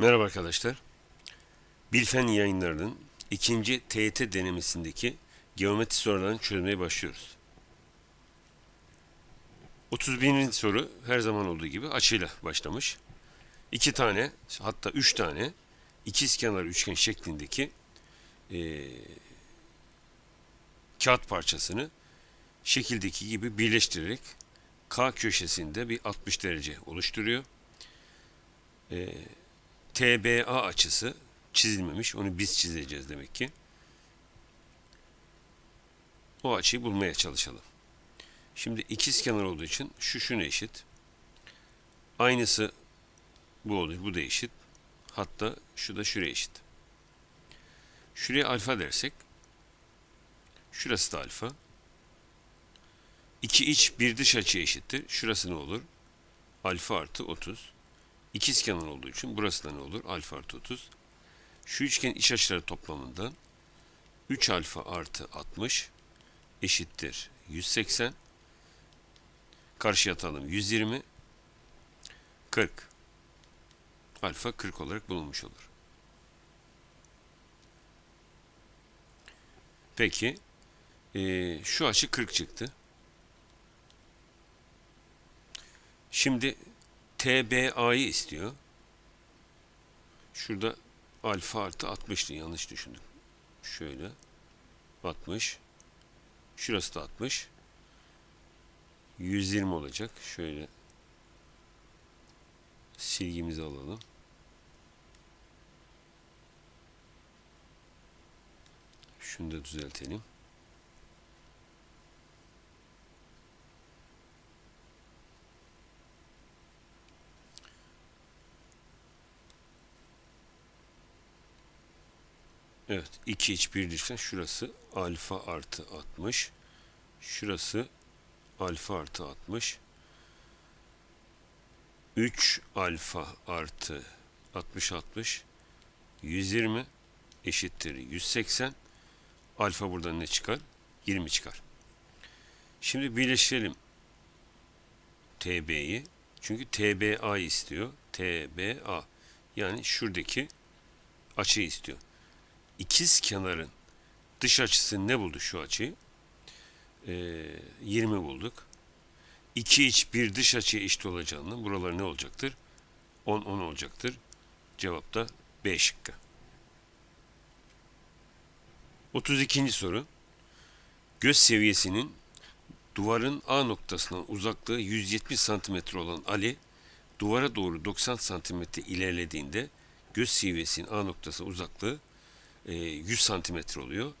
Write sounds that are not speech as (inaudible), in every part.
Merhaba arkadaşlar. Bilfen yayınlarının ikinci TYT denemesindeki geometri sorularını çözmeye başlıyoruz. 31. soru her zaman olduğu gibi açıyla başlamış. İki tane hatta üç tane ikizkenar üçgen şeklindeki eee, kağıt parçasını şekildeki gibi birleştirerek K köşesinde bir 60 derece oluşturuyor. TBA açısı çizilmemiş. Onu biz çizeceğiz demek ki. O açıyı bulmaya çalışalım. Şimdi ikiz kenar olduğu için şu şuna eşit. Aynısı bu olur. Bu da eşit. Hatta şu da şuraya eşit. Şuraya alfa dersek şurası da alfa. İki iç bir dış açı eşittir. Şurası ne olur? Alfa artı 30. İkiz kenar olduğu için burası da ne olur? Alfa artı 30. Şu üçgen iç açıları toplamından 3 alfa artı 60 eşittir 180. Karşıya atalım 120. 40. Alfa 40 olarak bulunmuş olur. Peki eee, şu açı 40 çıktı. Şimdi TBA'yı istiyor. Şurada alfa artı 60'tı yanlış düşündüm. Şöyle 60. Şurası da 60. 120 olacak. Şöyle silgimizi alalım. Şunu da düzeltelim. Evet. 2 iç bir dıştan şurası alfa artı 60. Şurası alfa artı 60. 3 alfa artı 60 60 120 eşittir 180. Alfa buradan ne çıkar? 20 çıkar. Şimdi birleştirelim TB'yi. Çünkü TBA istiyor. TBA. Yani şuradaki açıyı istiyor ikiz kenarın dış açısı ne buldu şu açıyı? Ee, 20 bulduk. 2 iç bir dış açıya eşit olacağından buralar ne olacaktır? 10 10 olacaktır. Cevap da B şıkkı. 32. soru. Göz seviyesinin duvarın A noktasından uzaklığı 170 cm olan Ali duvara doğru 90 cm ilerlediğinde göz seviyesinin A noktasına uzaklığı e, 100 santimetre oluyor.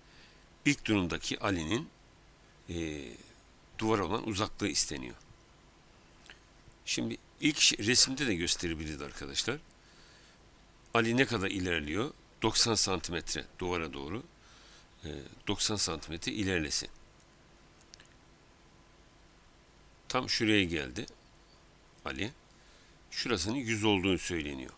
İlk durumdaki Ali'nin e, duvara olan uzaklığı isteniyor. Şimdi ilk resimde de gösterebiliriz arkadaşlar. Ali ne kadar ilerliyor? 90 santimetre duvara doğru. E, 90 santimetre ilerlesin. Tam şuraya geldi Ali. Şurasının 100 olduğunu söyleniyor.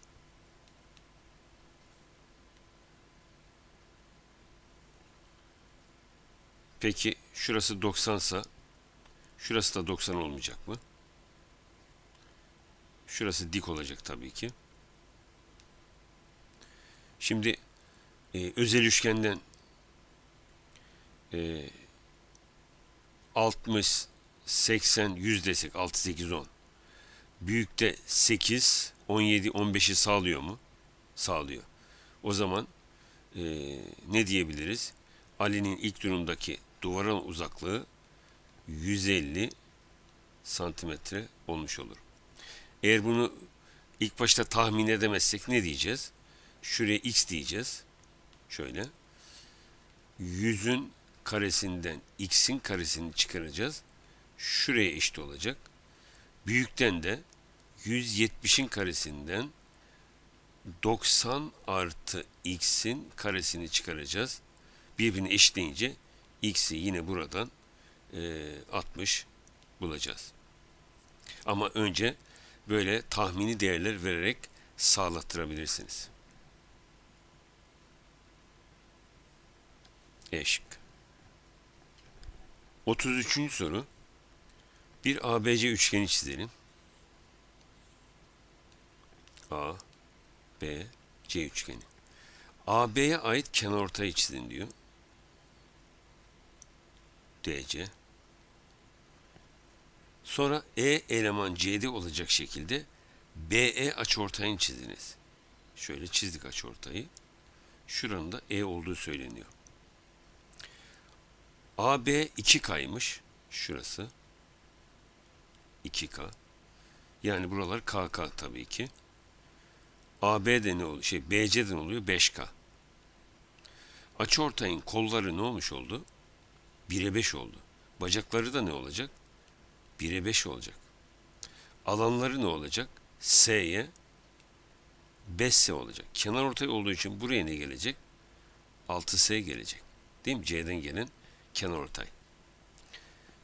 Peki şurası 90 sa şurası da 90 olmayacak mı? Şurası dik olacak tabii ki. Şimdi e, özel üçgenden e, 60, 80, 100 desek 6, 8, 10. Büyükte 8, 17, 15'i sağlıyor mu? Sağlıyor. O zaman e, ne diyebiliriz? Ali'nin ilk durumdaki duvarın uzaklığı 150 santimetre olmuş olur. Eğer bunu ilk başta tahmin edemezsek ne diyeceğiz? Şuraya x diyeceğiz. Şöyle. 100'ün karesinden x'in karesini çıkaracağız. Şuraya eşit olacak. Büyükten de 170'in karesinden 90 artı x'in karesini çıkaracağız. Birbirini eşitleyince x'i yine buradan e, 60 bulacağız. Ama önce böyle tahmini değerler vererek sağlattırabilirsiniz. E şık. 33. soru. Bir ABC üçgeni çizelim. A, B, C üçgeni. AB'ye ait kenarortayı çizin diyor. DC. Sonra E eleman C'de olacak şekilde BE açıortayını çiziniz. Şöyle çizdik açıortayı. Şuranın da E olduğu söyleniyor. AB 2K'ymış. Şurası. 2K. Yani buralar KK tabii ki. AB'de ne oluyor? Şey BC'de ne oluyor? 5K. Açıortayın kolları ne olmuş oldu? 1'e 5 oldu. Bacakları da ne olacak? 1'e 5 olacak. Alanları ne olacak? S'ye 5S olacak. Kenar ortay olduğu için buraya ne gelecek? 6S gelecek. Değil mi? C'den gelen kenar ortay.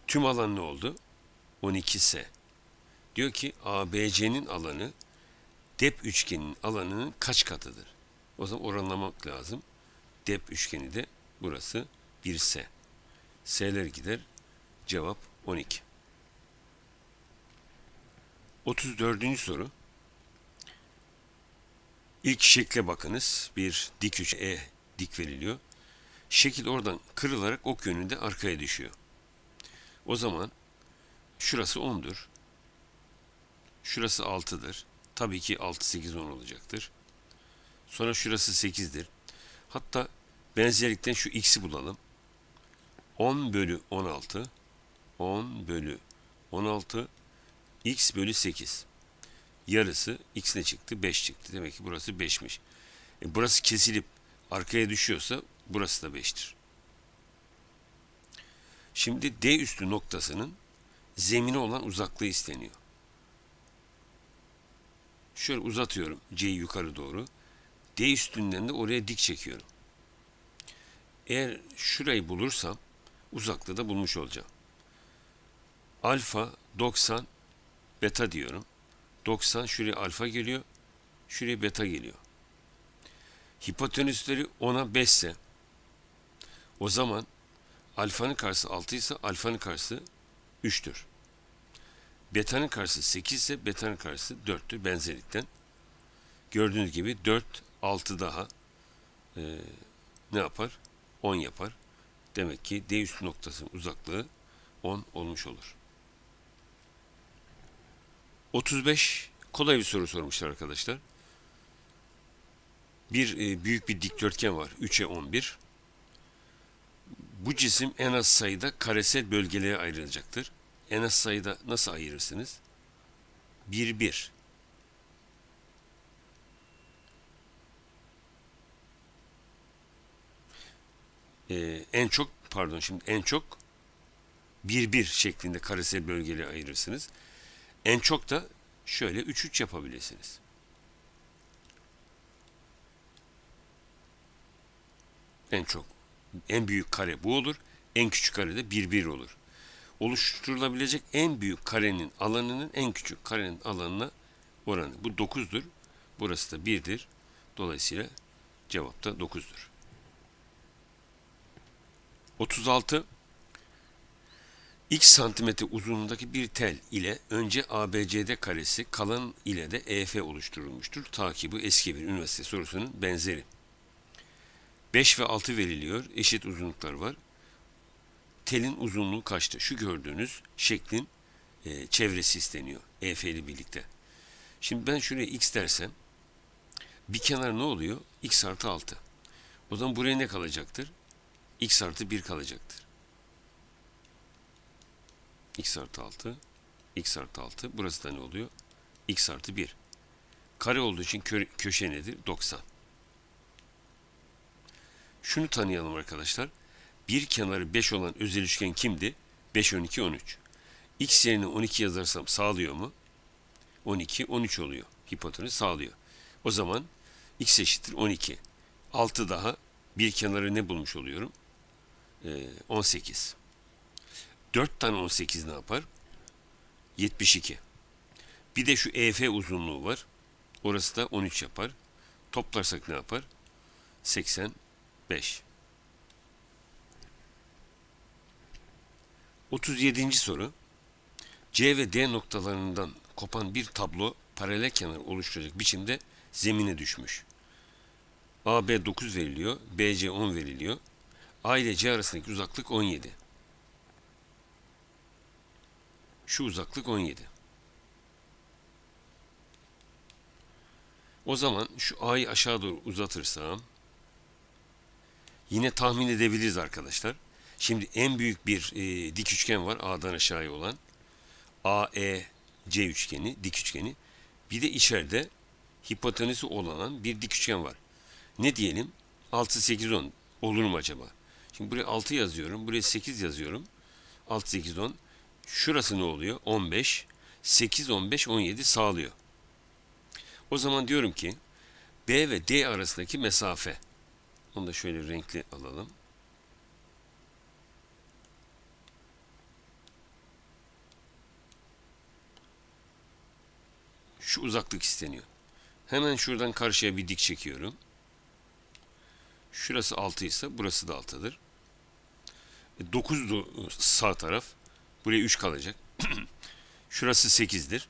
Tüm alan ne oldu? 12S. Diyor ki ABC'nin alanı dep üçgeninin alanının kaç katıdır? O zaman oranlamak lazım. Dep üçgeni de burası 1S. S'ler gider. Cevap 12. 34. soru. İlk şekle bakınız. Bir dik üç E dik veriliyor. Şekil oradan kırılarak ok yönünde arkaya düşüyor. O zaman şurası 10'dur. Şurası 6'dır. Tabii ki 6, 8, 10 olacaktır. Sonra şurası 8'dir. Hatta benzerlikten şu x'i bulalım. 10 bölü 16 10 bölü 16 x bölü 8 yarısı x ne çıktı 5 çıktı. Demek ki burası 5'miş e burası kesilip arkaya düşüyorsa burası da 5'tir şimdi D üstü noktasının zemine olan uzaklığı isteniyor. Şöyle uzatıyorum C'yi yukarı doğru. D üstünden de oraya dik çekiyorum. Eğer şurayı bulursam uzaklığı bulmuş olacağım. Alfa 90 beta diyorum. 90 şuraya alfa geliyor. Şuraya beta geliyor. Hipotenüsleri 10'a 5 ise o zaman alfanın karşısı 6 ise alfanın karşısı 3'tür. Beta'nın karşısı 8 ise beta'nın karşısı 4'tür benzerlikten. Gördüğünüz gibi 4, 6 daha e, ne yapar? 10 yapar. Demek ki D üstü noktasının uzaklığı 10 olmuş olur. 35 kolay bir soru sormuşlar arkadaşlar. Bir e, büyük bir dikdörtgen var. 3'e 11. Bu cisim en az sayıda karesel bölgelere ayrılacaktır. En az sayıda nasıl ayırırsınız? 1 1. Ee, en çok pardon şimdi en çok 1 1 şeklinde karesel bölgeleri ayırırsınız. En çok da şöyle 3 3 yapabilirsiniz. En çok en büyük kare bu olur. En küçük kare de 1 1 olur. Oluşturulabilecek en büyük karenin alanının en küçük karenin alanına oranı. Bu 9'dur. Burası da 1'dir. Dolayısıyla cevap da 9'dur. 36 x santimetre uzunluğundaki bir tel ile önce ABCD karesi kalan ile de EF oluşturulmuştur. Takibi eski bir üniversite sorusunun benzeri. 5 ve 6 veriliyor. Eşit uzunluklar var. Telin uzunluğu kaçtı? Şu gördüğünüz şeklin e, çevresi isteniyor. EF ile birlikte. Şimdi ben şuraya x dersem bir kenar ne oluyor? x artı 6. O zaman buraya ne kalacaktır? X artı 1 kalacaktır. x artı 6 x artı 6 burası da ne oluyor? x artı 1 kare olduğu için kö köşe nedir? 90 şunu tanıyalım arkadaşlar bir kenarı 5 olan özel üçgen kimdi? 5 12 13 x yerine 12 yazarsam sağlıyor mu? 12 13 oluyor. Hipotenüs sağlıyor. O zaman x eşittir 12. 6 daha bir kenarı ne bulmuş oluyorum? 18. 4 tane 18 ne yapar? 72. Bir de şu EF uzunluğu var. Orası da 13 yapar. Toplarsak ne yapar? 85. 37. soru. C ve D noktalarından kopan bir tablo paralel kenar oluşturacak biçimde zemine düşmüş. AB 9 veriliyor, BC 10 veriliyor. A ile C arasındaki uzaklık 17. Şu uzaklık 17. O zaman şu A'yı aşağı doğru uzatırsam yine tahmin edebiliriz arkadaşlar. Şimdi en büyük bir e, dik üçgen var A'dan aşağıya olan. AE C üçgeni, dik üçgeni. Bir de içeride hipotenüsü olan bir dik üçgen var. Ne diyelim? 6 8 10 olur mu acaba? Şimdi buraya 6 yazıyorum, buraya 8 yazıyorum. 6 8 10. Şurası ne oluyor? 15. 8 15 17 sağlıyor. O zaman diyorum ki B ve D arasındaki mesafe. Onu da şöyle renkli alalım. Şu uzaklık isteniyor. Hemen şuradan karşıya bir dik çekiyorum. Şurası 6 ise burası da 6'dır. 9 sağ taraf. Buraya 3 kalacak. (clears throat) Şurası 8'dir.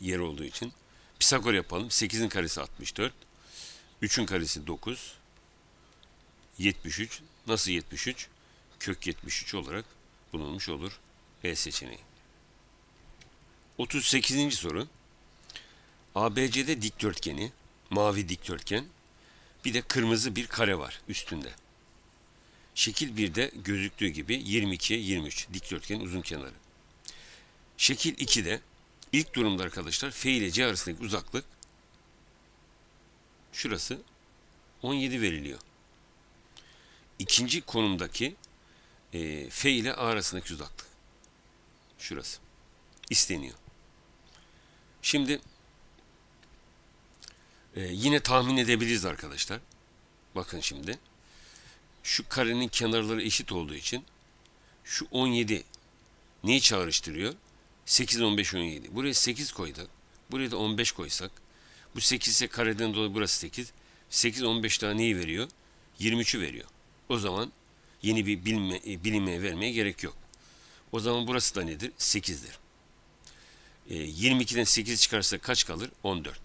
Yer olduğu için. Pisagor yapalım. 8'in karesi 64. 3'ün karesi 9. 73. Nasıl 73? Kök 73 olarak bulunmuş olur. E seçeneği. 38. soru. ABC'de dikdörtgeni, mavi dikdörtgen, bir de kırmızı bir kare var üstünde. Şekil 1'de gözüktüğü gibi 22'ye 23 dikdörtgenin uzun kenarı. Şekil 2'de ilk durumda arkadaşlar F ile C arasındaki uzaklık şurası 17 veriliyor. İkinci konumdaki e, F ile A arasındaki uzaklık şurası isteniyor. Şimdi e, yine tahmin edebiliriz arkadaşlar. Bakın şimdi. Şu karenin kenarları eşit olduğu için şu 17 neyi çağrıştırıyor? 8, 15, 17. Buraya 8 koyduk. Buraya da 15 koysak. Bu 8 ise kareden dolayı burası 8. 8, 15 daha neyi veriyor? 23'ü veriyor. O zaman yeni bir bilime, bilinmeye vermeye gerek yok. O zaman burası da nedir? 8'dir. E, 22'den 8 çıkarsa kaç kalır? 14.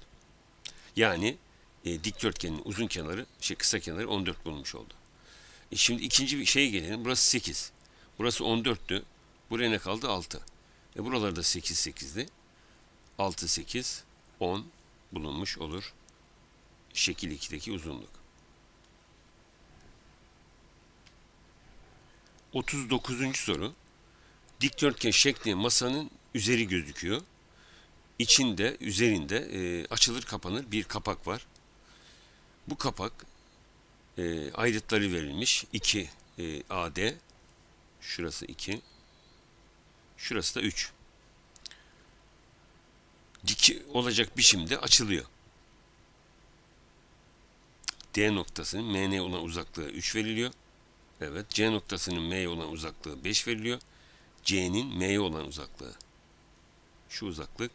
Yani e, dikdörtgenin uzun kenarı, şey kısa kenarı 14 bulmuş oldu. E şimdi ikinci bir şeye gelelim. Burası 8. Burası 14'tü. Buraya ne kaldı? 6. E buralarda 8 8'di. 6 8 10 bulunmuş olur. Şekil 2'deki uzunluk. 39. soru. Dikdörtgen şekli masanın üzeri gözüküyor. İçinde, üzerinde e, açılır kapanır bir kapak var. Bu kapak e, ayrıtları verilmiş. 2 e, AD. Şurası 2. Şurası da 3. Dik olacak biçimde açılıyor. D noktasının MN olan uzaklığı 3 veriliyor. Evet. C noktasının M'ye olan uzaklığı 5 veriliyor. C'nin M'ye olan uzaklığı. Şu uzaklık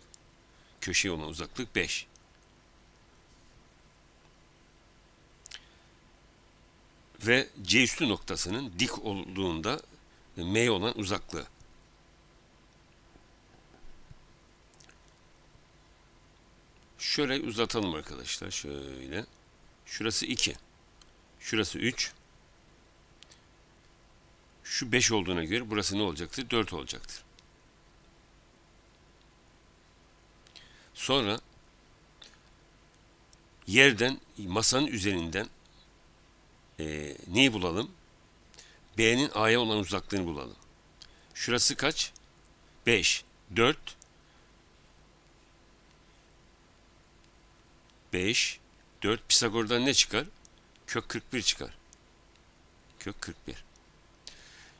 köşeye olan uzaklık 5. Ve C üstü noktasının dik olduğunda M olan uzaklığı. Şöyle uzatalım arkadaşlar. Şöyle. Şurası 2. Şurası 3. Şu 5 olduğuna göre burası ne olacaktır? 4 olacaktır. Sonra yerden, masanın üzerinden e, neyi bulalım? B'nin A'ya olan uzaklığını bulalım. Şurası kaç? 5, 4, 5, 4. Pisagor'dan ne çıkar? Kök 41 çıkar. Kök 41.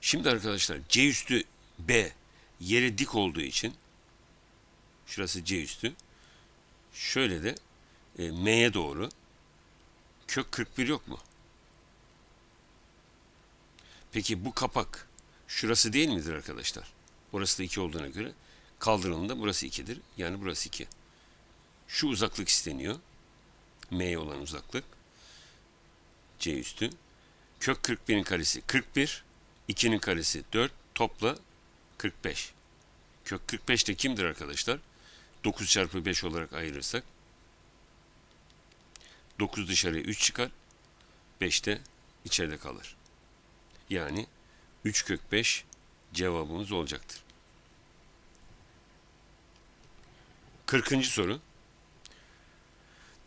Şimdi arkadaşlar C üstü B yere dik olduğu için şurası C üstü şöyle de e, M'ye doğru kök 41 yok mu? Peki bu kapak şurası değil midir arkadaşlar? Orası da 2 olduğuna göre kaldırıldığında burası 2'dir. Yani burası 2. Şu uzaklık isteniyor. M'ye olan uzaklık. C üstü. Kök 41'in karesi 41. 2'nin karesi 4. Topla 45. Kök 45 de kimdir arkadaşlar? 9 çarpı 5 olarak ayırırsak 9 dışarıya 3 çıkar. 5 de içeride kalır. Yani 3 kök 5 cevabımız olacaktır. 40. soru.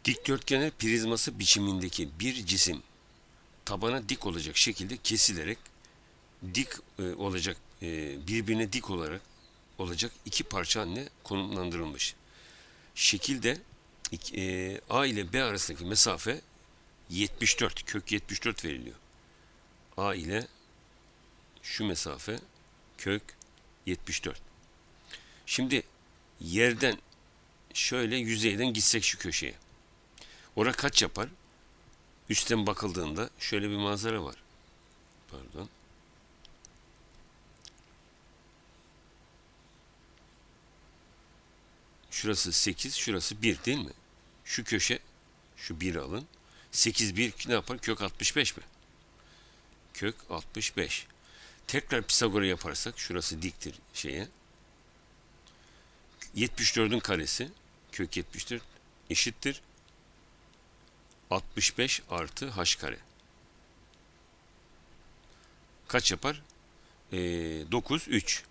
Dikdörtgenler prizması biçimindeki bir cisim tabana dik olacak şekilde kesilerek dik e, olacak e, birbirine dik olarak olacak iki parça haline konumlandırılmış. Şekilde e, A ile B arasındaki mesafe 74 kök 74 veriliyor. A ile şu mesafe kök 74. Şimdi yerden şöyle yüzeyden gitsek şu köşeye. Ora kaç yapar? Üstten bakıldığında şöyle bir manzara var. Pardon. Şurası 8, şurası 1 değil mi? Şu köşe, şu 1 alın. 8, 1 ne yapar? Kök 65 mi? Kök 65. Tekrar Pisagor'u yaparsak, şurası diktir şeye. 74'ün karesi, kök 74 eşittir. 65 artı h kare. Kaç yapar? Ee, 9, 3.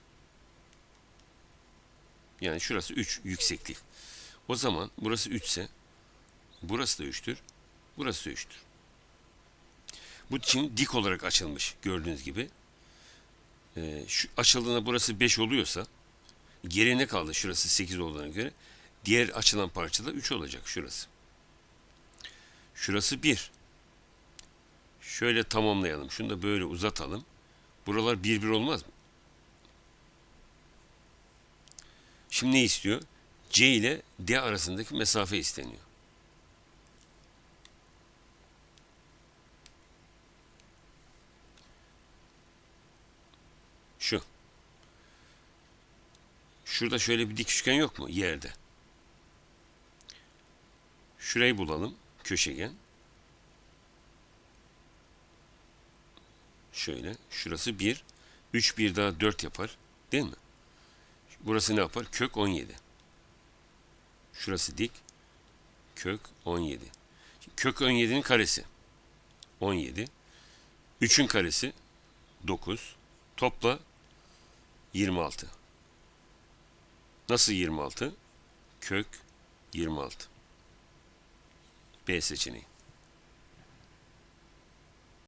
Yani şurası 3 yükseklik. O zaman burası 3 ise burası da 3'tür. Burası da 3'tür. Bu için dik olarak açılmış gördüğünüz gibi. Ee, şu açıldığında burası 5 oluyorsa geriye ne kaldı? Şurası 8 olduğuna göre diğer açılan parça da 3 olacak şurası. Şurası 1. Şöyle tamamlayalım. Şunu da böyle uzatalım. Buralar 1 1 olmaz mı? Şimdi ne istiyor? C ile D arasındaki mesafe isteniyor. Şu. Şurada şöyle bir dik üçgen yok mu yerde? Şurayı bulalım. Köşegen. Şöyle. Şurası 1. 3 bir daha 4 yapar. Değil mi? Burası ne yapar? Kök 17. Şurası dik. Kök 17. Kök 17'nin karesi. 17. 3'ün karesi 9. Topla 26. Nasıl 26? Kök 26. B seçeneği.